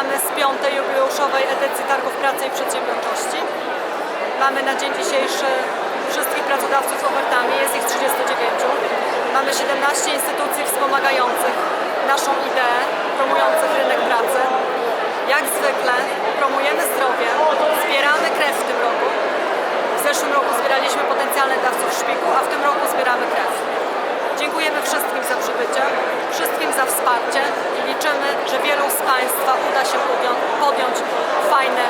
Witamy z piątej jubileuszowej edycji Targów Pracy i Przedsiębiorczości. Mamy na dzień dzisiejszy wszystkich pracodawców z ofertami, jest ich 39. Mamy 17 instytucji wspomagających naszą ideę, promujących rynek pracy. Jak zwykle promujemy zdrowie, zbieramy krew w tym roku. W zeszłym roku zbieraliśmy potencjalnych dawców szpiku, a w tym roku zbieramy krew. Dziękujemy wszystkim za przybycie, wszystkim za wsparcie i liczymy, że wielu z Państwa uda się podją- podjąć fajne,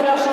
прошу.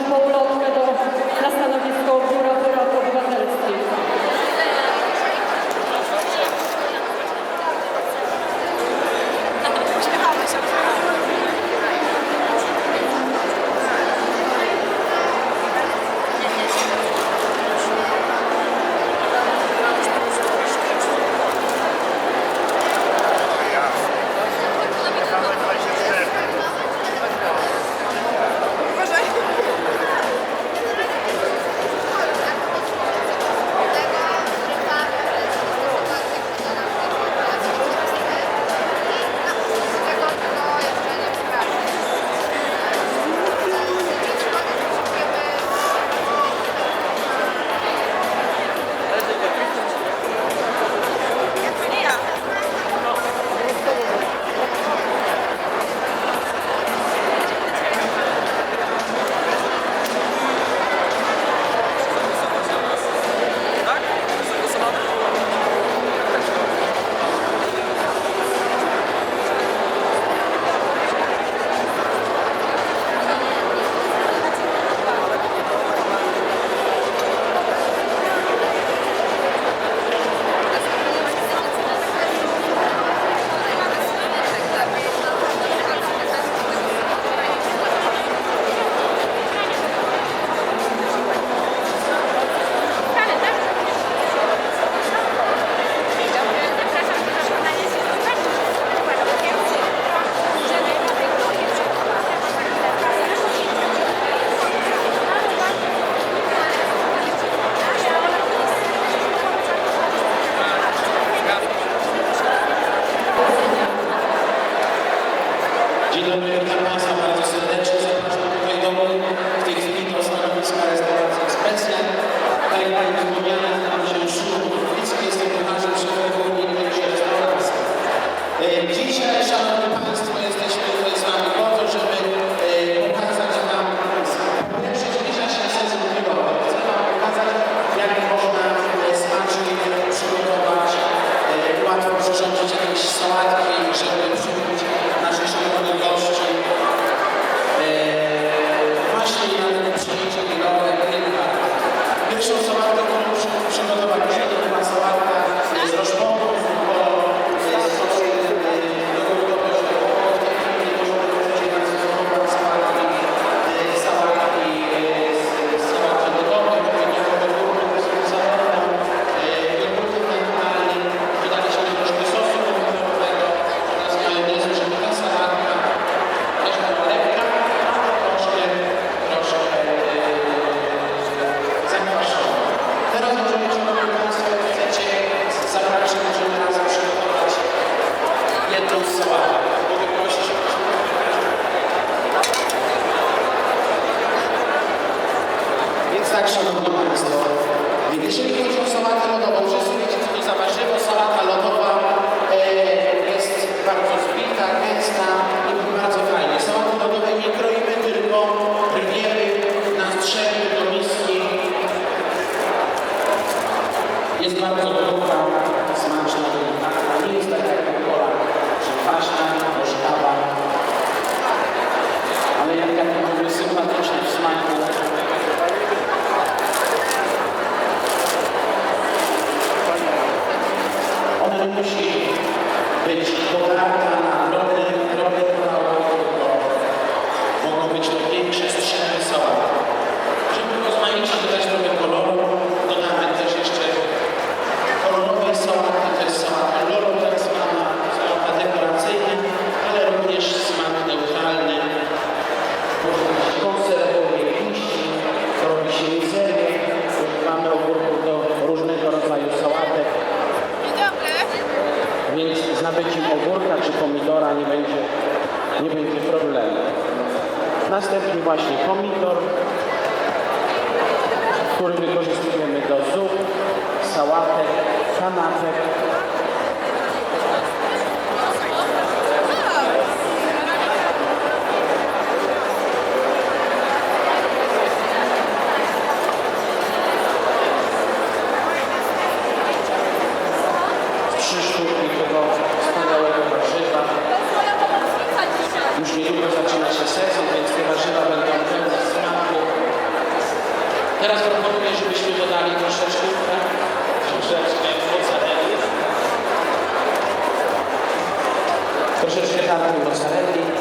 jest bardzo dobra, smaczna delikatna. Nie jest taka jak Kola, że paśna Następnie właśnie pomidor, który wykorzystujemy do zup, sałatek, kanapek. Już niedługo zaczyna się sezon warzywa będą pełne smaku. Teraz proponuję, żebyśmy dodali troszeczkę, tak? troszeczkę mozzarelli. Troszeczkę tartu mozzarelli.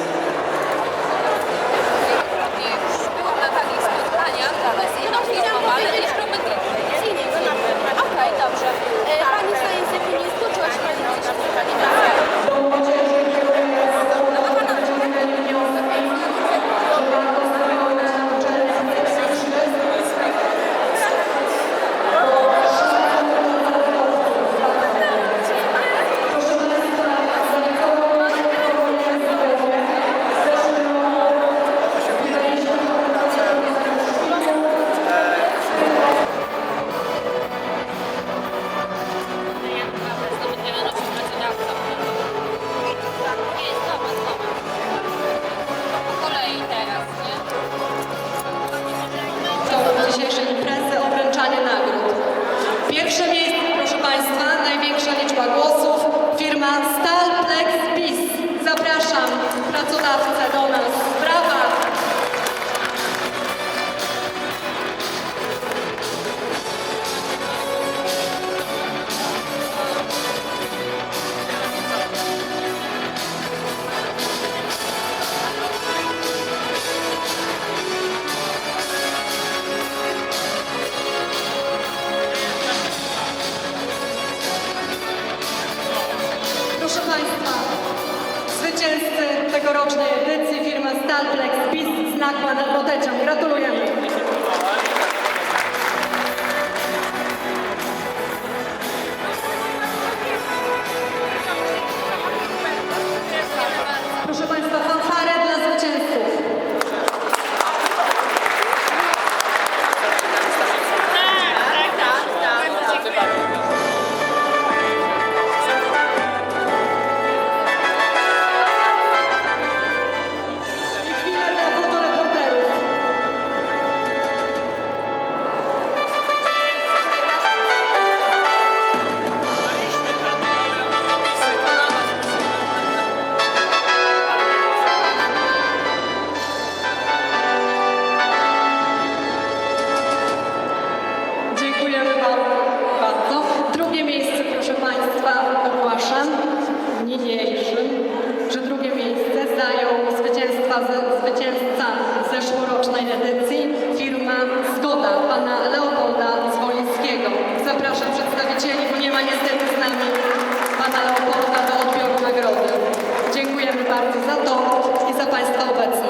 Największe miejsce, proszę Państwa, największa liczba głosów. Firma Stalplex PiS. Zapraszam pracodawcę do nas. Stalplex PiS, znak Pan Roboteczan. Gratulujemy.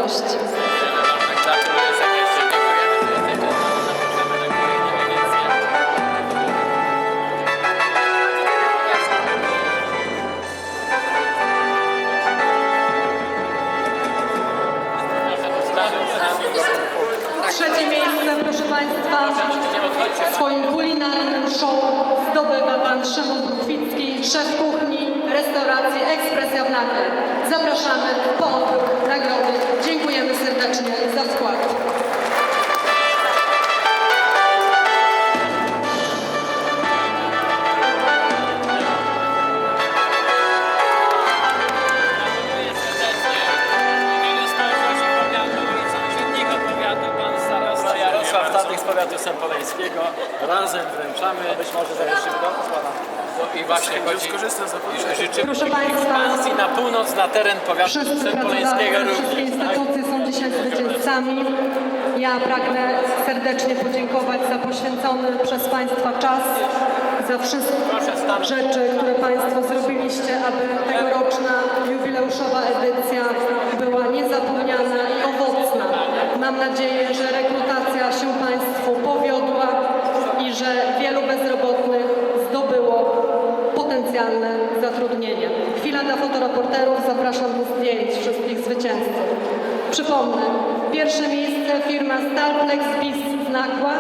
радость. Powiatu sępoleńskiego. Razem wręczamy. Być może za jeszcze I właśnie chodzi, Skorzystam z że życzymy Proszę ekspansji na północ, na teren powiatu pracodawcy, wszystkie instytucje są dzisiaj zwycięzcami. Ja pragnę serdecznie podziękować za poświęcony przez Państwa czas, za wszystkie rzeczy, które Państwo zrobiliście, aby tegoroczna jubileuszowa edycja była niezapomniana i owocna. Mam nadzieję, że rekrutacja się Państwu powiodła i że wielu bezrobotnych zdobyło potencjalne zatrudnienie. Chwila dla fotoreporterów. Zapraszam do zdjęć wszystkich zwycięzców. Przypomnę, pierwsze miejsce firma Starplex Bis z Nakła,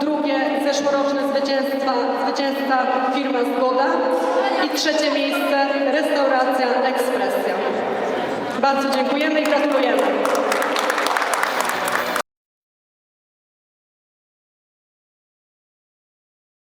drugie zeszłoroczne zwycięstwa, zwycięzca firma Zgoda i trzecie miejsce restauracja Ekspresja. Bardzo dziękujemy i gratulujemy.